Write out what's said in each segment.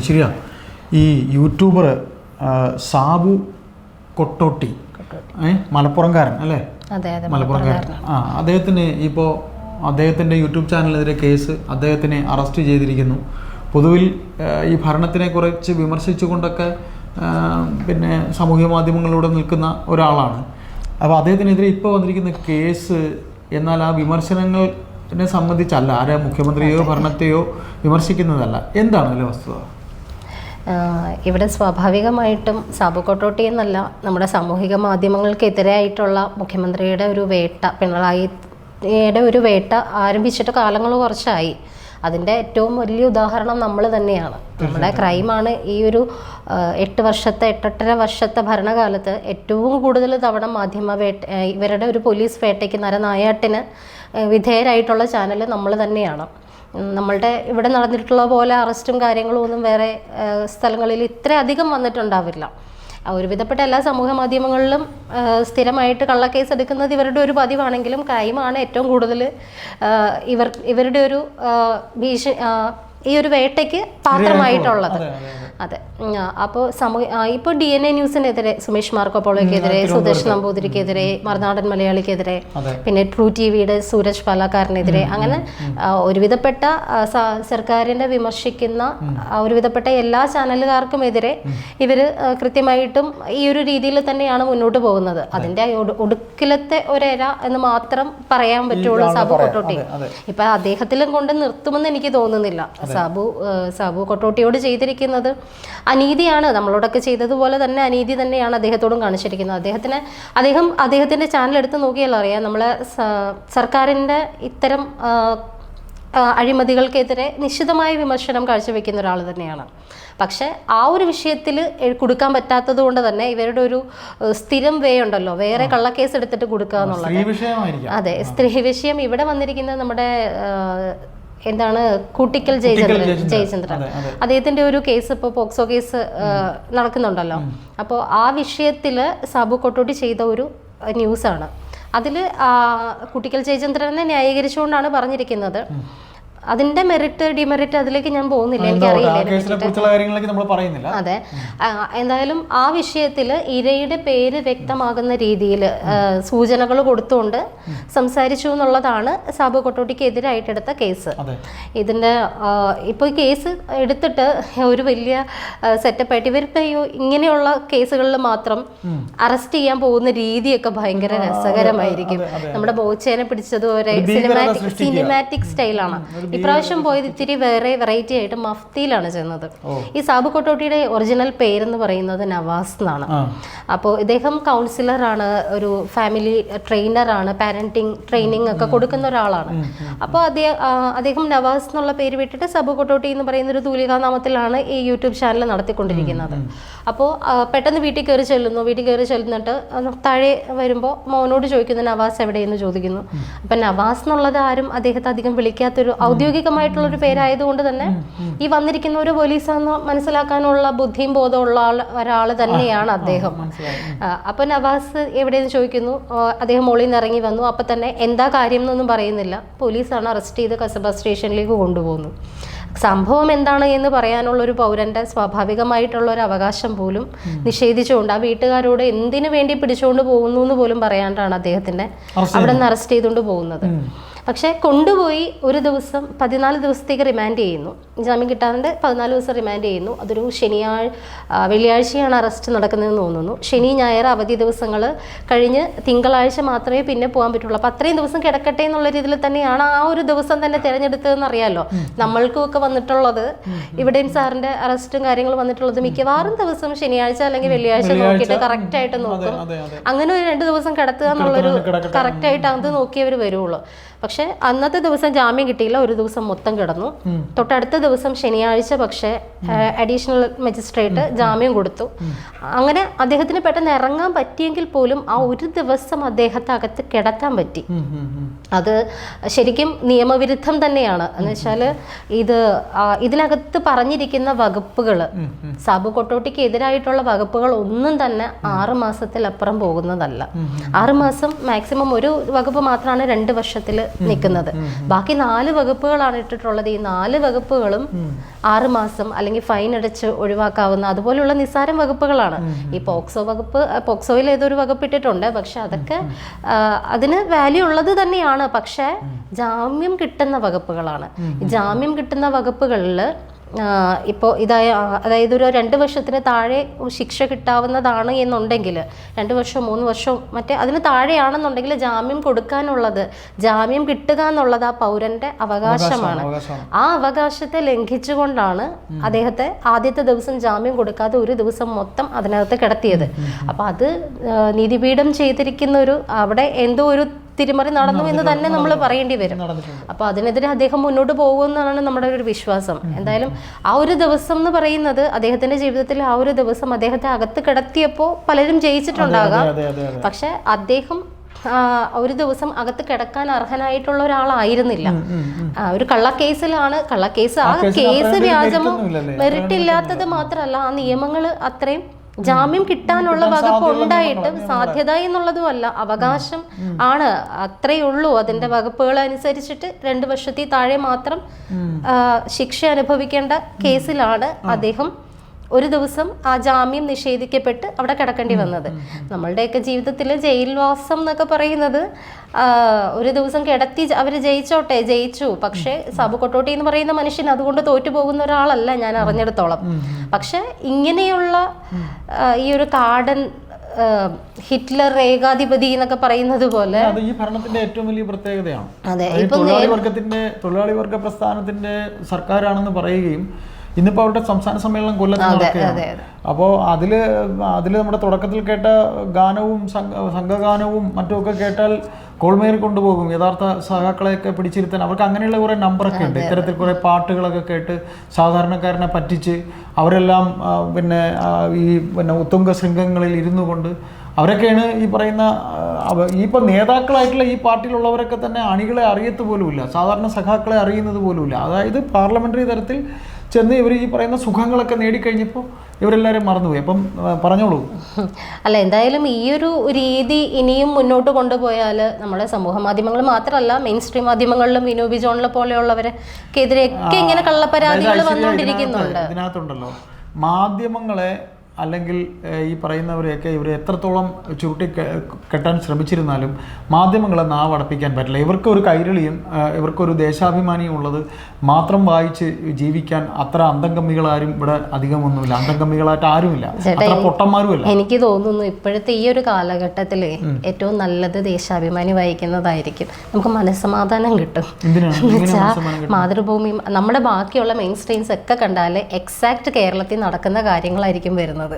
ഐശ്വര്യ ഈ YouTuber Sabu Totti. ഏ? മലപ്പുറംകാരൻ അല്ലേ? മലപ്പുറംകാരൻ. ആ അദ്ദേഹത്തിന് ഇപ്പോൾ അദ്ദേഹത്തിന്റെ യൂട്യൂബ് ചാനലിനെതിരെ കേസ് അദ്ദേഹത്തിനെ അറസ്റ്റ് ചെയ്തിരിക്കുന്നു. പൊതുവിൽ ഈ ഭരണത്തിനെ കുറിച്ച് വിമർശിച്ചുകൊണ്ടൊക്കെ പിന്നെ സാമൂഹ്യ മാധ്യമങ്ങളിലൂടെ നിൽക്കുന്ന ഒരാളാണ്. അപ്പോൾ അദ്ദേഹത്തിനെതിരെ ഇപ്പോൾ വന്നിരിക്കുന്ന കേസ് എന്നാൽ ആ വിമർശനങ്ങളെ സംബന്ധിച്ചല്ല ആരെ മുഖ്യമന്ത്രിയോ ഭരണത്തെയോ വിമർശിക്കുന്നതല്ല. എന്താണ് അതിലെ വസ്തുത? ഇവിടെ സ്വാഭാവികമായിട്ടും സാബു കൊട്ടോട്ടി എന്നല്ല നമ്മുടെ സാമൂഹിക മാധ്യമങ്ങൾക്കെതിരായിട്ടുള്ള മുഖ്യമന്ത്രിയുടെ ഒരു വേട്ട പിണറായിയുടെ ഒരു വേട്ട ആരംഭിച്ചിട്ട് കാലങ്ങൾ കുറച്ചായി. അതിന്റെ ഏറ്റവും വലിയ ഉദാഹരണം നമ്മൾ തന്നെയാണ്. നമ്മുടെ ക്രൈമാണ് ഈ ഒരു എട്ട് വർഷത്തെ എട്ടെട്ടര വർഷത്തെ ഭരണകാലത്ത് ഏറ്റവും കൂടുതൽ തവണ മാധ്യമ വേട്ട ഇവരുടെ ഒരു പോലീസ് വേട്ടയ്ക്ക് നരനായാട്ടിന് വിധേയരായിട്ടുള്ള ചാനൽ നമ്മൾ തന്നെയാണ്. നമ്മളുടെ ഇവിടെ നടന്നിട്ടുള്ള പോലെ അറസ്റ്റും കാര്യങ്ങളും ഒന്നും വേറെ സ്ഥലങ്ങളിൽ ഇത്രയധികം വന്നിട്ടുണ്ടാവില്ല. ഒരുവിധപ്പെട്ട എല്ലാ സമൂഹ മാധ്യമങ്ങളിലും സ്ഥിരമായിട്ട് കള്ളക്കേസ് എടുക്കുന്നത് ഇവരുടെ ഒരു പതിവാണെങ്കിലും ക്രൈമാണ് ഏറ്റവും കൂടുതൽ ഇവർ ഇവരുടെ ഒരു ആ, ഭീഷ ആ, ഈ ഒരു വേട്ടയ്ക്ക് പാത്രമായിട്ടുള്ളത്. അതെ അപ്പോൾ സമൂഹ ഇപ്പോൾ ഡി എൻ എ ന്യൂസിനെതിരെ സുമേഷ് മാർക്കോപ്പോളോയ്ക്കെതിരെ സുദേശ് നമ്പൂതിരിക്കെതിരെ മറുനാടൻ മലയാളിക്കെതിരെ പിന്നെ ട്രൂ ടി വിയുടെ സൂരജ് പാലക്കാരനെതിരെ അങ്ങനെ ഒരുവിധപ്പെട്ട സർക്കാരിനെ വിമർശിക്കുന്ന ഒരുവിധപ്പെട്ട എല്ലാ ചാനലുകാർക്കും എതിരെ ഇവർ കൃത്യമായിട്ടും ഈ ഒരു രീതിയിൽ തന്നെയാണ് മുന്നോട്ട് പോകുന്നത്. അതിന്റെ ഒടു- ഒടുക്കിലത്തെ ഒരര എന്ന് മാത്രം പറയാൻ പറ്റുള്ളൂ സബു കൊട്ടോട്ടി. ഇപ്പൊ അദ്ദേഹത്തിലും കൊണ്ട് നിർത്തുമെന്ന് എനിക്ക് തോന്നുന്നില്ല. സാബു സാബു കൊട്ടോട്ടിയോട് ചെയ്തിരിക്കുന്നത്. അനീതിയാണ് നമ്മളോടൊക്കെ ചെയ്തതുപോലെ തന്നെ അനീതി തന്നെയാണ് അദ്ദേഹത്തോടും കാണിച്ചിരിക്കുന്നത്. അദ്ദേഹത്തിന് അദ്ദേഹം അദ്ദേഹത്തിന്റെ ചാനൽ എടുത്ത് നോക്കിയാൽ അറിയാം നമ്മളെ സർക്കാരിന്റെ സർക്കാരിന്റെ ഇത്തരം അഴിമതികൾക്കെതിരെ നിശ്ചിതമായ വിമർശനം കാഴ്ചവെക്കുന്ന ഒരാൾ തന്നെയാണ്. പക്ഷേ ആ ഒരു വിഷയത്തിൽ കൊടുക്കാൻ പറ്റാത്തത് കൊണ്ട് തന്നെ ഇവരുടെ ഒരു സ്ഥിരം വേ ഉണ്ടല്ലോ. വേറെ കള്ളക്കേസ് എടുത്തിട്ട് കൊടുക്കുക എന്നുള്ളത്. അതെ സ്ത്രീ വിഷയം ഇവിടെ വന്നിരിക്കുന്നത് നമ്മുടെ എന്താണ് കൂട്ടിക്കൽ ജയചന്ദ്രൻ ജയചന്ദ്രൻ. അദ്ദേഹത്തിന്റെ ഒരു കേസ് ഇപ്പോൾ പോക്സോ കേസ് നടക്കുന്നുണ്ടല്ലോ. അപ്പോൾ ആ വിഷയത്തിൽ സാബു കൊട്ടോട്ടി ചെയ്ത ഒരു ന്യൂസാണ് അതിൽ കുട്ടിക്കൽ ജയചന്ദ്രനെ ന്യായീകരിച്ചുകൊണ്ടാണ് പറഞ്ഞിരിക്കുന്നത്. അതിന്റെ മെറിറ്റ് ഡിമെറിറ്റ് അതിലേക്ക് ഞാൻ പോകുന്നില്ല. എനിക്കറിയില്ല അതെ. എന്തായാലും ആ വിഷയത്തിൽ ഇരയുടെ പേര് വ്യക്തമാകുന്ന രീതിയിൽ സൂചനകൾ കൊടുത്തുകൊണ്ട് സംസാരിച്ചു എന്നുള്ളതാണ് സാബു കൊട്ടോട്ടിക്ക് എതിരായിട്ട് എടുത്ത കേസ്. ഇതിന്റെ ഇപ്പൊ ഇപ്പോൾ ഈ കേസ് എടുത്തിട്ട് ഒരു വലിയ സെറ്റപ്പ് ആയിട്ട് ഇവരുടെ ഈ ഇങ്ങനെയുള്ള കേസുകളിൽ മാത്രം അറസ്റ്റ് ചെയ്യാൻ പോകുന്ന രീതിയൊക്കെ ഭയങ്കര രസകരമായിരിക്കും. നമ്മുടെ ബോച്ചേനെ പിടിച്ചതുപോലെ സിനിമാറ്റിക് സിനിമാറ്റിക് സ്റ്റൈലാണ് ഇപ്രാവശ്യം പോയത് ഇത്തിരി വേറെ വെറൈറ്റി ആയിട്ട് മഫ്തിയിലാണ് ചെന്നത്. ഈ സാബു കൊട്ടോട്ടിയുടെ ഒറിജിനൽ പേരെന്ന് പറയുന്നത് നവാസ് എന്നാണ്. അപ്പോൾ ഇദ്ദേഹം കൗൺസിലറാണ് ഒരു ഫാമിലി ട്രെയിനറാണ് പാരന്റിങ് ട്രെയിനിങ് ഒക്കെ കൊടുക്കുന്ന ഒരാളാണ്. അപ്പോൾ അദ്ദേഹം നവാസ് എന്നുള്ള പേര് വിട്ടിട്ട് സബു കൊട്ടോട്ടി എന്ന് പറയുന്ന ഒരു തൂലികാ നാമത്തിലാണ് ഈ യൂട്യൂബ് ചാനൽ നടത്തിക്കൊണ്ടിരിക്കുന്നത്. അപ്പോൾ പെട്ടെന്ന് വീട്ടിൽ കയറി ചെല്ലുന്നു. വീട്ടിൽ കയറി ചെല്ലുന്നിട്ട് താഴെ വരുമ്പോൾ മോനോട് ചോദിക്കുന്നു നവാസ് എവിടെയെന്ന് ചോദിക്കുന്നു. അപ്പം നവാസ് എന്നുള്ളത് ആരും അദ്ദേഹത്തെ അധികം വിളിക്കാത്തൊരു ഔദ്യോഗികമായിട്ടുള്ള ഒരു പേരായതുകൊണ്ട് തന്നെ ഈ വന്നിരിക്കുന്ന ഒരു പോലീസാന്ന് മനസ്സിലാക്കാനുള്ള ബുദ്ധിയും ബോധമുള്ള ആൾ ഒരാൾ തന്നെയാണ് അദ്ദേഹം. അപ്പൊ നവാസ് എവിടെയെന്ന് ചോദിക്കുന്നു? അദ്ദേഹം മുകളിൽ നിന്ന് ഇറങ്ങി വന്നു. അപ്പൊ തന്നെ എന്താ കാര്യം എന്നൊന്നും പറയുന്നില്ല. പോലീസാണ് അറസ്റ്റ് ചെയ്ത് കസബ സ്റ്റേഷനിലേക്ക് കൊണ്ടുപോകുന്നു സംഭവം എന്താണ് എന്ന് പറയാനുള്ള ഒരു പൗരന്റെ സ്വാഭാവികമായിട്ടുള്ള ഒരു അവകാശം പോലും നിഷേധിച്ചുകൊണ്ട് ആ വീട്ടുകാരോട് എന്തിനു വേണ്ടി പിടിച്ചുകൊണ്ട് പോകുന്നു എന്ന് പോലും പറയാണ്ടാണ് അദ്ദേഹത്തിന്റെ അവിടെ നിന്ന് അറസ്റ്റ് ചെയ്തുകൊണ്ട് പോകുന്നത്. പക്ഷേ കൊണ്ടുപോയി ഒരു ദിവസം പതിനാല് ദിവസത്തേക്ക് റിമാൻഡ് ചെയ്യുന്നു. ജാമ്യം കിട്ടാണ്ട് പതിനാല് ദിവസം റിമാൻഡ് ചെയ്യുന്നു. അതൊരു ശനിയാഴ്ച വെള്ളിയാഴ്ചയാണ് അറസ്റ്റ് നടക്കുന്നതെന്ന് തോന്നുന്നു. ശനി ഞായർ അവധി ദിവസങ്ങൾ കഴിഞ്ഞ് തിങ്കളാഴ്ച മാത്രമേ പിന്നെ പോകാൻ പറ്റുള്ളൂ. അപ്പോൾ അത്രയും ദിവസം കിടക്കട്ടെ എന്നുള്ള രീതിയിൽ തന്നെയാണ് ആ ഒരു ദിവസം തന്നെ തിരഞ്ഞെടുത്തതെന്ന് അറിയാമല്ലോ നമ്മൾക്കും ഒക്കെ വന്നിട്ടുള്ളത് ഇവിടെയും സാറിന്റെ അറസ്റ്റും കാര്യങ്ങളും വന്നിട്ടുള്ളത് മിക്കവാറും ദിവസം ശനിയാഴ്ച അല്ലെങ്കിൽ വെള്ളിയാഴ്ച നോക്കിയിട്ട് കറക്റ്റായിട്ട് നോക്കും. അങ്ങനെ ഒരു രണ്ട് ദിവസം കിടത്തുക എന്നുള്ളൊരു കറക്റ്റായിട്ട് അത് നോക്കിയവർ വരുള്ളൂ പക്ഷെ അന്നത്തെ ദിവസം ജാമ്യം കിട്ടിയില്ല ഒരു ദിവസം മൊത്തം കിടന്നു. തൊട്ടടുത്ത ദിവസം ശനിയാഴ്ച പക്ഷേ അഡീഷണൽ മജിസ്ട്രേറ്റ് ജാമ്യം കൊടുത്തു. അങ്ങനെ അദ്ദേഹത്തിന് പെട്ടെന്ന് ഇറങ്ങാൻ പറ്റിയെങ്കിൽ പോലും ആ ഒരു ദിവസം അദ്ദേഹത്തെ അകത്ത് കിടത്താൻ പറ്റി. അത് ശരിക്കും നിയമവിരുദ്ധം തന്നെയാണ്. എന്ന് വെച്ചാൽ ഇത് ഇതിനകത്ത് പറഞ്ഞിരിക്കുന്ന വകുപ്പുകൾ സാബു കൊട്ടോട്ടിക്ക് എതിരായിട്ടുള്ള വകുപ്പുകൾ ഒന്നും തന്നെ ആറ് മാസത്തിലപ്പുറം പോകുന്നതല്ല. ആറ് മാസം മാക്സിമം ഒരു വകുപ്പ് മാത്രമാണ് രണ്ട് വർഷത്തിൽ നിൽക്കുന്നത്. ബാക്കി നാല് വകുപ്പുകളാണ് ഇട്ടിട്ടുള്ളത്. ഈ നാല് വകുപ്പുകളും ആറുമാസം അല്ലെങ്കിൽ ഫൈൻ അടച്ച് ഒഴിവാക്കാവുന്ന അതുപോലുള്ള നിസ്സാരം വകുപ്പുകളാണ്. ഈ പോക്സോ വകുപ്പ് പോക്സോയിൽ ഏതൊരു വകുപ്പ് ഇട്ടിട്ടുണ്ട് പക്ഷെ അതൊക്കെ അതിന് വാല്യൂ ഉള്ളത് തന്നെയാണ്. പക്ഷേ ജാമ്യം കിട്ടുന്ന വകുപ്പുകളാണ്. ജാമ്യം കിട്ടുന്ന വകുപ്പുകളിൽ ഇപ്പോൾ ഇതായ അതായത് ഒരു രണ്ട് വർഷത്തിന് താഴെ ശിക്ഷ കിട്ടാവുന്നതാണ് എന്നുണ്ടെങ്കിൽ രണ്ട് വർഷം മൂന്ന് വർഷം മറ്റേ അതിന് താഴെയാണെന്നുണ്ടെങ്കിൽ ജാമ്യം കൊടുക്കാനുള്ളത് ജാമ്യം കിട്ടുക എന്നുള്ളത് ആ പൗരന്റെ അവകാശമാണ്. ആ അവകാശത്തെ ലംഘിച്ചുകൊണ്ടാണ് അദ്ദേഹത്തെ ആദ്യത്തെ ദിവസം ജാമ്യം കൊടുക്കാതെ ഒരു ദിവസം മൊത്തം അതിനകത്ത് കിടത്തിയത്. അപ്പം അത് നീതിപീഠം ചെയ്തിരിക്കുന്ന ഒരു അവിടെ എന്തോ ഒരു തിരിമറി നടന്നു എന്ന് തന്നെ നമ്മൾ പറയേണ്ടി വരും. അപ്പോൾ അപ്പൊ അതിനെതിരെ അദ്ദേഹം മുന്നോട്ട് പോകുമെന്നാണ് നമ്മുടെ ഒരു വിശ്വാസം. എന്തായാലും ആ ഒരു ദിവസം എന്ന് പറയുന്നത് അദ്ദേഹത്തിന്റെ ജീവിതത്തിൽ ആ ഒരു ദിവസം അദ്ദേഹത്തെ അകത്ത് കിടത്തിയപ്പോൾ പലരും ജയിച്ചിട്ടുണ്ടാകാം. പക്ഷെ അദ്ദേഹം ഒരു ദിവസം അകത്ത് കിടക്കാൻ അർഹനായിട്ടുള്ള ഒരാളായിരുന്നില്ല ഒരു കള്ളക്കേസിലാണ് കള്ളക്കേസ് ആ കേസ് വ്യാജമോ മെറിറ്റൊന്നുമില്ലല്ലേ? മെറിറ്റ് ഇല്ലാത്തത് മാത്രമല്ല ആ നിയമങ്ങൾ അത്രയും ജാമ്യം കിട്ടാനുള്ള വകുപ്പ് ഉണ്ടായിട്ടും സാധ്യത എന്നുള്ളതും അല്ല അവകാശം ആണ്. അത്രയേ ഉള്ളൂ. അതിന്റെ വകുപ്പുകൾ അനുസരിച്ചിട്ട് രണ്ട് വർഷത്തിൽ താഴെ മാത്രം ശിക്ഷ അനുഭവിക്കേണ്ട കേസിലാണ് അദ്ദേഹം ഒരു ദിവസം ആ ജാമ്യം നിഷേധിക്കപ്പെട്ട് അവിടെ കിടക്കേണ്ടി വന്നത്. നമ്മളുടെയൊക്കെ ജീവിതത്തിൽ ജയിൽവാസം എന്നൊക്കെ പറയുന്നത് ഒരു ദിവസം കിടത്തി അവർ ജയിച്ചോട്ടെ ജയിച്ചു. പക്ഷേ സബു കൊട്ടോട്ടി എന്ന് പറയുന്ന മനുഷ്യൻ അതുകൊണ്ട് തോറ്റു പോകുന്ന ഒരാളല്ല ഞാൻ അറിഞ്ഞെടുത്തോളം. പക്ഷെ ഇങ്ങനെയുള്ള ഈ ഒരു കാടൻ ഹിറ്റ്ലർ ഏകാധിപതി എന്നൊക്കെ പറയുന്നത് പോലെ അത് ഈ ഭരണത്തിന്റെ ഏറ്റവും വലിയ പ്രത്യേകതയാണ്. തൊഴിലാളി വർഗത്തിന്റെ തൊഴിലാളി വർഗ പ്രസ്ഥാനത്തിന്റെ സർക്കാരാണെന്ന് പറയുകയും ഇന്നിപ്പോ അവരുടെ സംസ്ഥാന സമ്മേളനം കൊല്ലത്ത് നടക്കുകയാണ്. അപ്പോൾ അതിൽ അതിൽ നമ്മുടെ തുടക്കത്തിൽ കേട്ട ഗാനവും സംഘ സംഘഗാനവും മറ്റുമൊക്കെ കേട്ടാൽ കോൾമേറി കൊണ്ടുപോകും. യഥാർത്ഥ സഹാക്കളെയൊക്കെ പിടിച്ചിരുത്താൻ അവർക്ക് അങ്ങനെയുള്ള കുറേ നമ്പറൊക്കെ ഉണ്ട്. ഇത്തരത്തിൽ കുറേ പാട്ടുകളൊക്കെ കേട്ട് സാധാരണക്കാരനെ പറ്റിച്ച് അവരെല്ലാം പിന്നെ ഈ പിന്നെ ഉത്തുംഗ ശൃംഗങ്ങളിൽ ഇരുന്നു കൊണ്ട് അവരൊക്കെയാണ് ഈ പറയുന്ന ഈ ഇപ്പം നേതാക്കളായിട്ടുള്ള ഈ പാർട്ടിയിലുള്ളവരൊക്കെ തന്നെ അണികളെ അറിയത്ത് പോലുമില്ല. സാധാരണ സഖാക്കളെ അറിയുന്നത് പോലുമില്ല. അതായത് പാർലമെന്ററി തലത്തിൽ ചെന്ന് ഇവർ ഈ പറയുന്ന സുഖങ്ങളൊക്കെ നേടിക്കഴിഞ്ഞപ്പോൾ ഇവരെല്ലാവരും മറന്നുപോയി. അപ്പം പറഞ്ഞോളൂ. അല്ല എന്തായാലും ഈ ഒരു രീതി ഇനിയും മുന്നോട്ട് കൊണ്ടുപോയാൽ നമ്മുടെ സമൂഹ മാധ്യമങ്ങൾ മാത്രമല്ല മെയിൻ സ്ട്രീം മാധ്യമങ്ങളിലും വിനോബി ജോണിലെ പോലെയുള്ളവരെക്കെതിരെയൊക്കെ ഇങ്ങനെ കള്ളപ്പരാതികൾ വന്നുകൊണ്ടിരിക്കുന്നുണ്ട് ഇതിനകത്ത് ഇതിനകത്തുണ്ടല്ലോ. മാധ്യമങ്ങളെ അല്ലെങ്കിൽ ഈ പറയുന്നവരെയൊക്കെ ഇവർ എത്രത്തോളം ചുരുട്ടി കെട്ടാൻ ശ്രമിച്ചിരുന്നാലും മാധ്യമങ്ങളെ നാവടപ്പിക്കാൻ പറ്റില്ല. ഇവർക്കൊരു കൈരളിയും ഇവർക്കൊരു ദേശാഭിമാനിയും ഉള്ളത് മാത്രം വായിച്ച് ജീവിക്കാൻ അത്ര അന്തംഗമ്മികളാരും ഇവിടെ അധികമൊന്നുമില്ല. അന്തംഗമ്മികളായിട്ട് ആരുമില്ല. അത്ര പൊട്ടന്മാരുമല്ല. എനിക്ക് തോന്നുന്നു ഇപ്പോഴത്തെ ഈ ഒരു കാലഘട്ടത്തിൽ ഏറ്റവും നല്ലത് ദേശാഭിമാനി വായിക്കുന്നതായിരിക്കും. നമുക്ക് മനസ്സമാധാനം കിട്ടും. മാതൃഭൂമി നമ്മുടെ ബാക്കിയുള്ള മെയിൻ സ്ട്രീംസ് ഒക്കെ കണ്ടാൽ എക്സാക്ട് കേരളത്തിൽ നടക്കുന്ന കാര്യങ്ങളായിരിക്കും വരുന്നത്.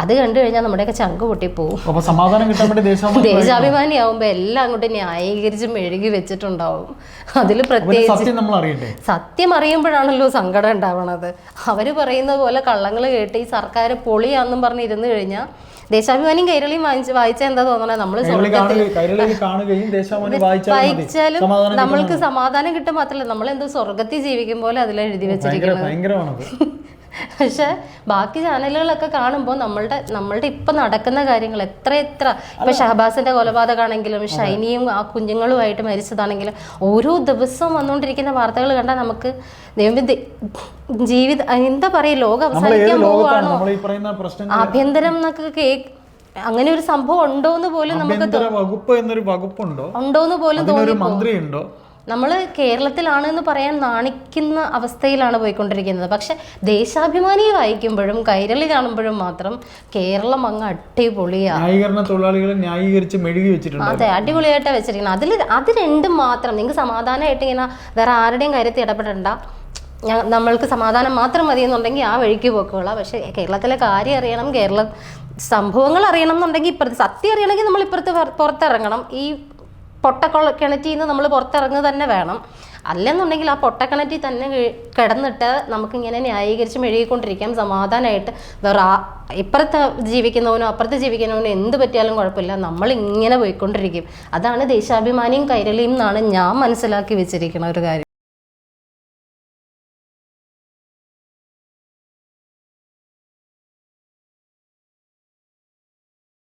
അത് കണ്ടു കഴിഞ്ഞാൽ നമ്മുടെയൊക്കെ ചങ്ക് പൊട്ടിപ്പോവും. അപ്പൊ സമാധാനം കിട്ടാൻ വേണ്ടി ദേശാഭിമാനി ദേശാഭിമാനി ആവുമ്പോ എല്ലാം അങ്ങോട്ട് ന്യായീകരിച്ച് മെഴുകി വെച്ചിട്ടുണ്ടാവും. അതിൽ പ്രത്യേകിച്ച് സത്യം അറിയുമ്പോഴാണല്ലോ സങ്കടം ഉണ്ടാവണത്. അവർ പറയുന്ന പോലെ കള്ളങ്ങൾ കേട്ട് ഈ സർക്കാർ പൊളിയാന്നും പറഞ്ഞ് ഇരുന്ന് കഴിഞ്ഞാൽ ദേശാഭിമാനിയും കൈരളിയും വായിച്ച് വായിച്ചാൽ എന്താ തോന്നണേ? നമ്മൾ വായിച്ചാലും നമ്മൾക്ക് സമാധാനം കിട്ടും മാത്രമല്ല നമ്മൾ എന്തോ സ്വർഗത്തിൽ ജീവിക്കും പോലെ അതിൽ എഴുതി വെച്ചിരിക്കുന്നത്. പക്ഷെ ബാക്കി ചാനലുകളൊക്കെ കാണുമ്പോൾ നമ്മളുടെ നമ്മളുടെ ഇപ്പൊ നടക്കുന്ന കാര്യങ്ങൾ എത്ര എത്ര. ഇപ്പൊ ഷഹബാസിന്റെ കൊലപാതകമാണെങ്കിലും ഷൈനിയും ആ കുഞ്ഞുങ്ങളുമായിട്ട് മരിച്ചതാണെങ്കിലും ഓരോ ദിവസവും വന്നുകൊണ്ടിരിക്കുന്ന വാർത്തകൾ കണ്ടാൽ നമുക്ക് ജീവിത എന്താ പറയുക ലോകം അവസാനിക്കാൻ പോവുകയാണോ ആഭ്യന്തരം എന്നൊക്കെ കേക്ക് അങ്ങനെ ഒരു സംഭവം ഉണ്ടോ എന്ന് പോലും നമുക്ക് വകുപ്പ് എന്നൊരു വകുപ്പുണ്ടോ? ഉണ്ടോന്ന് പോലും തോന്നി മന്ത്രി ഉണ്ടോ നമ്മൾ കേരളത്തിലാണ് എന്ന് പറയാൻ നാണിക്കുന്ന അവസ്ഥയിലാണ് പോയിക്കൊണ്ടിരിക്കുന്നത്. പക്ഷെ ദേശാഭിമാനി വായിക്കുമ്പോഴും കൈരളി കാണുമ്പോഴും മാത്രം കേരളം അങ്ങ് അടിപൊളിയാണ് ന്യായീകരണ തൊഴിലാളികളെ ന്യായീകരിച്ച് മെഴുകി വെച്ചിട്ടുണ്ട്. അതെ അടിപൊളിയായിട്ടാണ് വെച്ചിരിക്കുന്നത്. അതിൽ അത് രണ്ടും മാത്രം. നിങ്ങൾക്ക് സമാധാനമായിട്ട് ഇങ്ങനെ വേറെ ആരുടെയും കാര്യത്തിൽ ഇടപെടണ്ട. നമ്മൾക്ക് സമാധാനം മാത്രം മതി എന്നുണ്ടെങ്കിൽ ആ വഴിക്ക് പോക്കുകളാണ് പക്ഷെ കേരളത്തിലെ കാര്യം അറിയണം കേരള സംഭവങ്ങൾ അറിയണം എന്നുണ്ടെങ്കിൽ ഇപ്പുറത്ത് സത്യം അറിയണമെങ്കിൽ നമ്മൾ ഇപ്പുറത്ത് പുറ- പുറത്തിറങ്ങണം. ഈ പൊട്ടക്കൊള്ള കിണറ്റിൽ നിന്ന് നമ്മൾ പുറത്തിറങ്ങുക തന്നെ വേണം. അല്ലെന്നുണ്ടെങ്കിൽ ആ പൊട്ടക്കിണറ്റിൽ തന്നെ കിടന്നിട്ട് നമുക്കിങ്ങനെ ന്യായീകരിച്ച് മെഴുകിക്കൊണ്ടിരിക്കാം. സമാധാനമായിട്ട് വേറെ ഇപ്പുറത്ത് ജീവിക്കുന്നവനോ അപ്പുറത്ത് ജീവിക്കുന്നവനോ എന്ത് പറ്റിയാലും കുഴപ്പമില്ല. നമ്മൾ ഇങ്ങനെ പോയിക്കൊണ്ടിരിക്കും. അതാണ് ദേശാഭിമാനിയും കൈരളിയും എന്നാണ് ഞാൻ മനസ്സിലാക്കി വെച്ചിരിക്കുന്ന ഒരു കാര്യം.